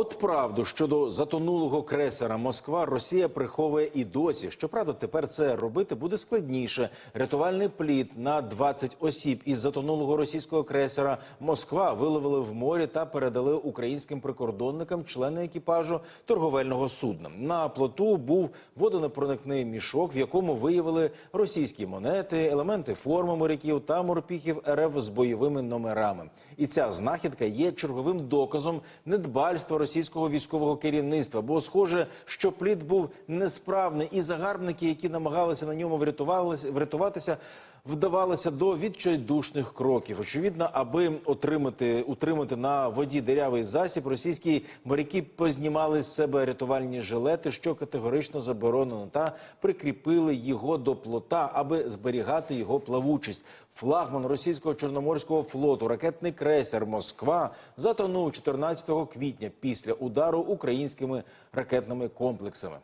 от правду щодо затонулого крейсера Москва Росія приховує і досі. Щоправда, тепер це робити буде складніше. Рятувальний плід на 20 осіб із затонулого російського крейсера Москва виловили в морі та передали українським прикордонникам члени екіпажу торговельного судна. На плоту був водонепроникний мішок, в якому виявили російські монети, елементи форми моряків та морпіхів РФ з бойовими номерами. І ця знахідка є черговим доказом недбальства російського військового керівництва. Бо схоже, що плід був несправний, і загарбники, які намагалися на ньому врятуватися, вдавалися до відчайдушних кроків. Очевидно, аби отримати утримати на воді дирявий засіб, російські моряки познімали з себе рятувальні жилети, що категорично заборонено, та прикріпили його до плота, аби зберігати його плавучість. Флагман російського чорноморського флоту, ракетний крейсер Москва затонув 14 квітня після удару українськими ракетними комплексами.